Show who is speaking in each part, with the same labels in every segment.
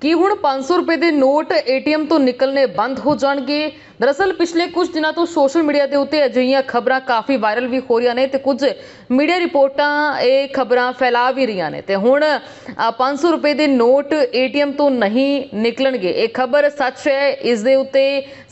Speaker 1: ਕੀ ਹੁਣ 500 ਰੁਪਏ ਦੇ ਨੋਟ ਏਟੀਐਮ ਤੋਂ ਨਿਕਲਨੇ ਬੰਦ ਹੋ ਜਾਣਗੇ? ਦਰਅਸਲ ਪਿਛਲੇ ਕੁਝ ਦਿਨਾਂ ਤੋਂ ਸੋਸ਼ਲ ਮੀਡੀਆ ਦੇ ਉੱਤੇ ਅਜਿਹੀਆਂ ਖਬਰਾਂ ਕਾਫੀ ਵਾਇਰਲ ਵੀ ਹੋ ਰਹੀਆਂ ਨੇ ਤੇ ਕੁਝ ਮੀਡੀਆ ਰਿਪੋਰਟਾਂ ਇਹ ਖਬਰਾਂ ਫੈਲਾ ਵੀ ਰਹੀਆਂ ਨੇ। ਤੇ ਹੁਣ ਅ, 500 ਰੁਪਏ ਦੇ ਨੋਟ ਏਟੀਐਮ ਤੋਂ ਨਹੀਂ ਨਿਕਲਣਗੇ। ਇਹ ਖਬਰ ਸੱਚ ਹੈ ਇਸ ਦੇ ਉੱਤੇ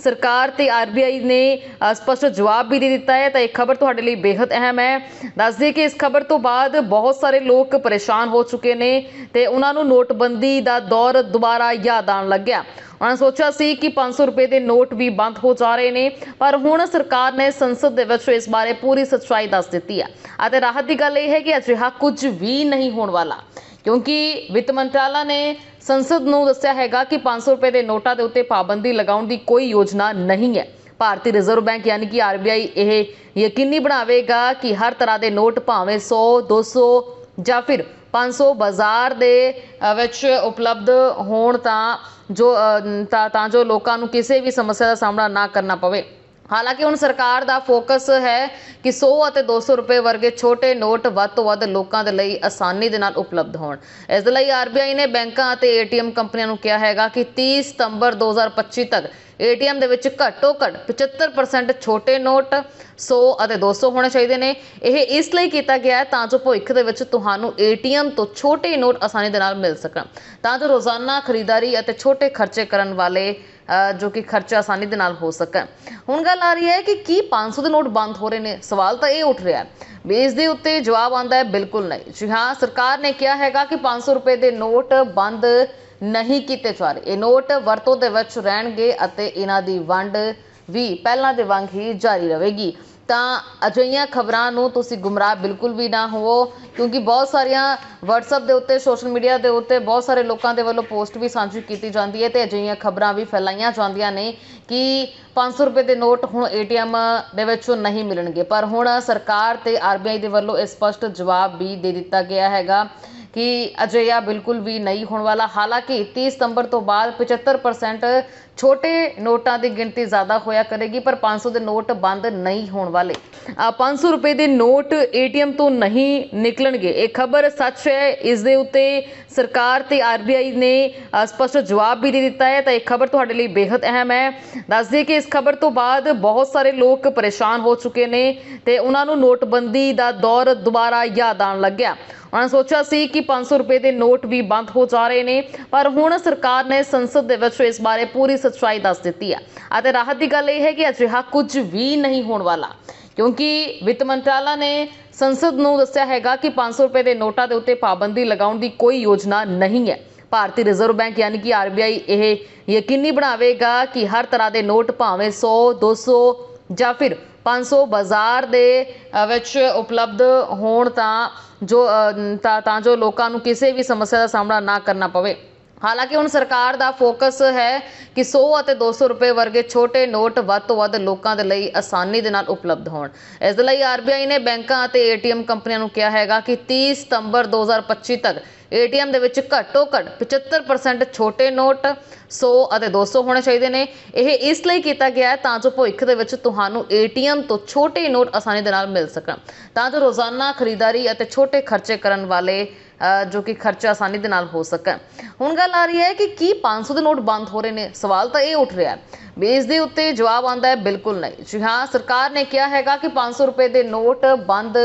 Speaker 1: ਸਰਕਾਰ ਤੇ ਆਰਬੀਆਈ ਨੇ ਅ, ਸਪਸ਼ਟ ਜਵਾਬ ਵੀ ਦੇ ਦਿੱਤਾ ਹੈ। ਤਾਂ ਇਹ ਖਬਰ ਤੁਹਾਡੇ ਲਈ ਬੇहद ਅਹਿਮ ਹੈ। ਦੱਸ ਦਈਏ ਕਿ ਇਸ ਖਬਰ ਤੋਂ ਬਾਅਦ ਬਹੁਤ ਸਾਰੇ ਲੋਕ ਪਰੇਸ਼ਾਨ ਹੋ ਚੁੱਕੇ ਨੇ ਤੇ ਉਹਨਾਂ ਨੂੰ ਨੋਟਬੰਦੀ ਦਾ ਦੌਰ ਦੁਬਾਰਾ ਯਾਦ ਆਉਣ ਲੱਗਿਆ। ਉਹਨਾਂ ਨੇ ਸੋਚਿਆ ਸੀ ਕਿ 500 ਰੁਪਏ ਦੇ ਨੋਟ ਵੀ ਬੰਦ ਹੋ ਜਾ ਰਹੇ ਨੇ, ਪਰ ਹੁਣ ਸਰਕਾਰ ਨੇ ਸੰਸਦ ਦੇ ਵਿੱਚ ਇਸ ਬਾਰੇ ਪੂਰੀ ਸੱਚਾਈ ਦੱਸ ਦਿੱਤੀ ਹੈ। ਅਤੇ ਰਾਹਤ ਦੀ ਗੱਲ ਇਹ ਹੈ ਕਿ ਅਜਿਹਾ ਕੁਝ ਵੀ ਨਹੀਂ ਹੋਣ ਵਾਲਾ, ਕਿਉਂਕਿ ਵਿੱਤ ਮੰਤਰਾਲਾ ਨੇ ਸੰਸਦ ਨੂੰ ਦੱਸਿਆ ਹੈਗਾ ਕਿ 500 ਰੁਪਏ ਦੇ ਨੋਟਾਂ ਦੇ ਉੱਤੇ ਪਾਬੰਦੀ ਲਗਾਉਣ ਦੀ ਕੋਈ ਯੋਜਨਾ ਨਹੀਂ ਹੈ। ਭਾਰਤੀ ਰਿਜ਼ਰਵ ਬੈਂਕ ਯਾਨੀ ਕਿ ਆਰਬੀਆਈ ਇਹ ਯਕੀਨੀ ਬਣਾਵੇਗਾ ਕਿ ਹਰ ਤਰ੍ਹਾਂ ਦੇ ਨੋਟ ਭਾਵੇਂ 100 200 ਜਾਂ ਫਿਰ 500 ਬਾਜ਼ਾਰ ਦੇ ਵਿੱਚ ਉਪਲਬਧ ਹੋਣ ਤਾਂ ਜੋ ਤਾਂ ਤਾਂ ਜੋ ਲੋਕਾਂ ਨੂੰ ਕਿਸੇ ਵੀ ਸਮੱਸਿਆ ਦਾ ਸਾਹਮਣਾ ਨਾ ਕਰਨਾ ਪਵੇ। ਹਾਲਾਂਕਿ ਹੁਣ ਸਰਕਾਰ ਦਾ ਫੋਕਸ ਹੈ ਕਿ 100 ਅਤੇ 200 ਰੁਪਏ ਵਰਗੇ ਛੋਟੇ ਨੋਟ ਵੱਧ ਤੋਂ ਵੱਧ ਲੋਕਾਂ ਦੇ ਲਈ ਆਸਾਨੀ ਦੇ ਨਾਲ ਉਪਲਬਧ ਹੋਣ। ਇਸ ਦੇ ਲਈ ਆਰਬੀਆਈ ਨੇ ਬੈਂਕਾਂ ਅਤੇ ਏਟੀਐਮ ਕੰਪਨੀਆਂ ਨੂੰ ਕਿਹਾ ਹੈਗਾ ਕਿ 30 ਸਤੰਬਰ 2025 ਤੱਕ ਏਟੀਐਮ ਦੇ ਵਿੱਚ ਘੱਟੋ ਘੱਟ 75% ਛੋਟੇ ਨੋਟ 100 ਅਤੇ 200 ਹੋਣੇ ਚਾਹੀਦੇ ਨੇ। ਇਹ ਇਸ ਲਈ ਕੀਤਾ ਗਿਆ ਹੈ ਤਾਂ ਜੋ ਭਵਿੱਖ ਦੇ ਵਿੱਚ ਤੁਹਾਨੂੰ ਏਟੀਐਮ ਤੋਂ ਛੋਟੇ ਨੋਟ ਆਸਾਨੀ ਦੇ ਨਾਲ ਮਿਲ ਸਕਣ। ਤਾਂ ਜੋ ਰੋਜ਼ਾਨਾ ਖਰੀਦਦਾਰੀ ਅਤੇ ਛੋਟੇ ਖਰਚੇ ਕਰਨ ਵਾਲੇ ਜੋ ਕਿ ਖਰਚਾ ਆਸਾਨੀ ਦੇ ਨਾਲ ਹੋ ਸਕਣ ਹੁਣ ਗੱਲ ਆ ਰਹੀ ਹੈ ਕਿ ਕੀ 500 ਦੇ ਨੋਟ ਬੰਦ ਹੋ ਰਹੇ ਨੇ? ਸਵਾਲ ਤਾਂ ਇਹ ਉੱਠ ਰਿਹਾ ਹੈ। ਵੀ ਇਸ ਦੇ ਉੱਤੇ ਜਵਾਬ ਆਂਦਾ ਹੈ, ਬਿਲਕੁਲ ਨਹੀਂ। ਜੀ ਹਾਂ, ਸਰਕਾਰ ਨੇ ਕਿਹਾ ਹੈਗਾ ਕਿ 500 ਰੁਪਏ ਦੇ ਨੋਟ ਬੰਦ ਨਹੀਂ ਕੀਤੇ ਜਾ ਰਹੇ। ਇਹ ਨੋਟ ਵਰਤੋਂ ਦੇ ਵਿੱਚ ਰਹਿਣਗੇ ਅਤੇ ਇਹਨਾਂ ਦੀ ਵੰਡ ਵੀ ਪਹਿਲਾਂ ਦੇ ਵਾਂਗ ਹੀ ਜਾਰੀ ਰਹੇਗੀ। ਤਾਂ ਅਜਿਹੀਆਂ ਖਬਰਾਂ ਨੂੰ ਤੁਸੀਂ ਗੁੰਮਰਾਹ ਬਿਲਕੁਲ ਵੀ ਨਾ ਹੋਵੋ, ਕਿਉਂਕਿ ਬਹੁਤ ਸਾਰੀਆਂ WhatsApp ਦੇ ਉੱਤੇ ਸੋਸ਼ਲ ਮੀਡੀਆ ਦੇ ਉੱਤੇ ਬਹੁਤ ਸਾਰੇ ਲੋਕਾਂ ਦੇ ਵੱਲੋਂ ਪੋਸਟ ਵੀ ਸਾਂਝੀ ਕੀਤੀ ਜਾਂਦੀ ਹੈ ਤੇ ਅਜਿਹੀਆਂ ਖਬਰਾਂ ਵੀ ਫੈਲਾਈਆਂ ਜਾਂਦੀਆਂ ਨੇ ਕਿ 500 ਰੁਪਏ ਦੇ ਨੋਟ ਹੁਣ ATM ਦੇ ਵਿੱਚੋਂ ਨਹੀਂ ਮਿਲਣਗੇ। ਪਰ ਹੁਣ ਸਰਕਾਰ ਤੇ RBI ਦੇ ਵੱਲੋਂ ਇਹ ਸਪਸ਼ਟ ਜਵਾਬ ਵੀ ਦੇ ਦਿੱਤਾ ਗਿਆ ਹੈਗਾ ਕਿ ਅਜਿਹਾ ਬਿਲਕੁਲ ਵੀ ਨਹੀਂ ਹੋਣ ਵਾਲਾ। ਹਾਲਾਂਕਿ 30 ਸਤੰਬਰ ਤੋਂ ਬਾਅਦ 75% ਛੋਟੇ ਨੋਟਾਂ ਦੀ ਗਿਣਤੀ ਜ਼ਿਆਦਾ ਹੋਇਆ ਕਰੇਗੀ ਪਰ 500 ਦੇ ਨੋਟ ਬੰਦ ਨਹੀਂ ਹੋਣ ਵਾਲੇ। ਅ, 500 ਰੁਪਏ ਦੇ ਨੋਟ ਏਟੀਐਮ ਤੋਂ ਨਹੀਂ ਨਿਕਲਣਗੇ। ਇਹ ਖਬਰ ਸੱਚ ਹੈ ਇਸ ਦੇ ਉੱਤੇ ਸਰਕਾਰ ਤੇ ਆਰਬੀਆਈ ਨੇ ਸਪਸ਼ਟ ਜਵਾਬ ਵੀ ਦੇ ਦਿੱਤਾ ਹੈ ਤਾਂ ਇਹ ਖਬਰ ਤੁਹਾਡੇ ਲਈ ਬੇहद ਅਹਿਮ ਹੈ। ਦੱਸ ਦਈਏ ਕਿ ਇਸ ਖਬਰ ਤੋਂ ਬਾਅਦ ਬਹੁਤ ਸਾਰੇ ਲੋਕ ਪਰੇਸ਼ਾਨ ਹੋ ਚੁੱਕੇ ਨੇ ਤੇ ਉਹਨਾਂ ਨੂੰ ਨੋਟਬੰਦੀ ਦਾ ਦੌਰ ਦੁਬਾਰਾ ਯਾਦ ਆਉਣ ਲੱਗਿਆ। ਉਹਨਾਂ ਸੋਚਿਆ ਸੀ ਕਿ 500 ਰੁਪਏ ਦੇ ਨੋਟ ਵੀ ਬੰਦ ਹੋ ਜਾ ਰਹੇ ਨੇ, ਪਰ ਹੁਣ ਸਰਕਾਰ ਨੇ ਸੰਸਦ ਦੇ ਵਿੱਚ ਇਸ ਬਾਰੇ ਪੂਰੀ ਸੱਚਾਈ ਦੱਸ ਦਿੱਤੀ ਹੈ। ਅਤੇ ਰਾਹਤ ਦੀ ਗੱਲ ਇਹ ਹੈ ਕਿ ਅਜਿਹਾ ਕੁਝ ਵੀ ਨਹੀਂ ਹੋਣ ਵਾਲਾ, ਕਿਉਂਕਿ ਵਿੱਤ ਮੰਤਰਾਲਾ ਨੇ ਸੰਸਦ ਨੂੰ ਦੱਸਿਆ ਹੈਗਾ ਕਿ 500 ਰੁਪਏ ਦੇ ਨੋਟਾਂ ਦੇ ਉੱਤੇ ਪਾਬੰਦੀ ਲਗਾਉਣ ਦੀ ਕੋਈ ਯੋਜਨਾ ਨਹੀਂ ਹੈ। ਭਾਰਤੀ ਰਿਜ਼ਰਵ ਬੈਂਕ ਯਾਨੀ ਕਿ ਆਰਬੀਆਈ ਇਹ ਯਕੀਨੀ ਬਣਾਵੇਗਾ ਕਿ ਹਰ ਤਰ੍ਹਾਂ ਦੇ ਨੋਟ ਭਾਵੇਂ 100 200 ਜਾਂ ਫਿਰ 500 ਬਾਜ਼ਾਰ ਦੇ ਵਿੱਚ ਉਪਲਬਧ ਹੋਣ ਤਾਂ ਜੋ ਤਾਂ ਤਾਂ ਜੋ ਲੋਕਾਂ ਨੂੰ ਕਿਸੇ ਵੀ ਸਮੱਸਿਆ ਦਾ ਸਾਹਮਣਾ ਨਾ ਕਰਨਾ ਪਵੇ। ਹਾਲਾਂਕਿ ਹੁਣ ਸਰਕਾਰ ਦਾ ਫੋਕਸ ਹੈ ਕਿ 100 ਅਤੇ 200 ਰੁਪਏ ਵਰਗੇ ਛੋਟੇ ਨੋਟ ਵੱਧ ਤੋਂ ਵੱਧ ਲੋਕਾਂ ਦੇ ਲਈ ਆਸਾਨੀ ਦੇ ਨਾਲ ਉਪਲਬਧ ਹੋਣ। ਇਸ ਦੇ ਲਈ ਆਰਬੀਆਈ ਨੇ ਬੈਂਕਾਂ ਅਤੇ ਏਟੀਐਮ ਕੰਪਨੀਆਂ ਨੂੰ ਕਿਹਾ ਹੈਗਾ ਕਿ 30 ਸਤੰਬਰ 2025 ਤੱਕ ਏਟੀਐਮ ਦੇ ਵਿੱਚ ਘੱਟੋ ਘੱਟ 75% ਛੋਟੇ ਨੋਟ 100 ਅਤੇ 200 ਹੋਣੇ ਚਾਹੀਦੇ ਨੇ। ਇਹ ਇਸ ਲਈ ਕੀਤਾ ਗਿਆ ਹੈ ਤਾਂ ਜੋ ਭਵਿੱਖ ਦੇ ਵਿੱਚ ਤੁਹਾਨੂੰ ਏਟੀਐਮ ਤੋਂ ਛੋਟੇ ਨੋਟ ਆਸਾਨੀ ਦੇ ਨਾਲ ਮਿਲ ਸਕਣ। ਤਾਂ ਜੋ ਰੋਜ਼ਾਨਾ ਖਰੀਦਦਾਰੀ ਅਤੇ ਛੋਟੇ ਖਰਚੇ ਕਰਨ ਵਾਲੇ ਜੋ ਕਿ ਖਰਚਾ ਆਸਾਨੀ ਦੇ ਨਾਲ ਹੋ ਸਕਣ। ਹੁਣ ਗੱਲ ਆ ਰਹੀ ਹੈ ਕਿ ਕੀ 500 ਦੇ ਨੋਟ ਬੰਦ ਹੋ ਰਹੇ ਨੇ? ਸਵਾਲ ਤਾਂ ਇਹ ਉੱਠ ਰਿਹਾ ਹੈ। ਵੀ ਇਸ ਦੇ ਉੱਤੇ ਜਵਾਬ ਆਂਦਾ ਹੈ ਬਿਲਕੁਲ ਨਹੀਂ। ਜੀ ਹਾਂ, ਸਰਕਾਰ ਨੇ ਕਿਹਾ ਹੈਗਾ ਕਿ 500 ਰੁਪਏ ਦੇ ਨੋਟ ਬੰਦ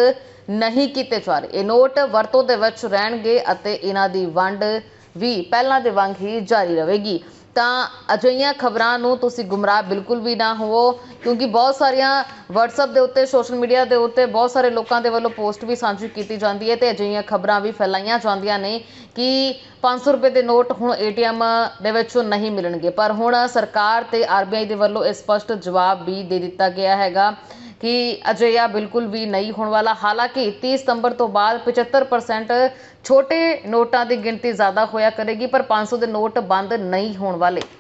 Speaker 1: ਨਹੀਂ ਕੀਤੇ ਜਾ ਰਹੇ। ਇਹ ਨੋਟ ਵਰਤੋਂ ਦੇ ਵਿੱਚ ਰਹਿਣਗੇ ਅਤੇ ਇਹਨਾਂ ਦੀ ਵੰਡ ਵੀ ਪਹਿਲਾਂ ਦੇ ਵਾਂਗ ਹੀ ਜਾਰੀ ਰਹੇਗੀ। ਤਾਂ ਅਜਿਹੀਆਂ ਖਬਰਾਂ ਨੂੰ ਤੁਸੀਂ ਗੁੰਮਰਾਹ ਬਿਲਕੁਲ ਵੀ ਨਾ ਹੋਵੋ, ਕਿਉਂਕਿ ਬਹੁਤ ਸਾਰੀਆਂ WhatsApp ਦੇ ਉੱਤੇ ਸੋਸ਼ਲ ਮੀਡੀਆ ਦੇ ਉੱਤੇ ਬਹੁਤ ਸਾਰੇ ਲੋਕਾਂ ਦੇ ਵੱਲੋਂ ਪੋਸਟ ਵੀ ਸਾਂਝੀ ਕੀਤੀ ਜਾਂਦੀ ਹੈ ਤੇ ਅਜਿਹੀਆਂ ਖਬਰਾਂ ਵੀ ਫੈਲਾਈਆਂ ਜਾਂਦੀਆਂ ਨੇ ਕਿ 500 ਰੁਪਏ ਦੇ ਨੋਟ ਹੁਣ ATM ਦੇ ਵਿੱਚੋਂ ਨਹੀਂ ਮਿਲਣਗੇ। ਪਰ ਹੁਣ ਸਰਕਾਰ ਤੇ RBI ਦੇ ਵੱਲੋਂ ਇਹ ਸਪਸ਼ਟ ਜਵਾਬ ਵੀ ਦੇ ਦਿੱਤਾ ਗਿਆ ਹੈਗਾ। ਕਿ ਅਜਿਹਾ ਬਿਲਕੁਲ ਵੀ ਨਹੀਂ ਹੋਣ ਵਾਲਾ। ਹਾਲਾਂਕਿ 30 ਸਤੰਬਰ ਤੋਂ ਬਾਅਦ 75% ਛੋਟੇ ਨੋਟਾਂ ਦੀ ਗਿਣਤੀ ਜ਼ਿਆਦਾ ਹੋਇਆ ਕਰੇਗੀ, ਪਰ 500 ਦੇ ਨੋਟ ਬੰਦ ਨਹੀਂ ਹੋਣ ਵਾਲੇ।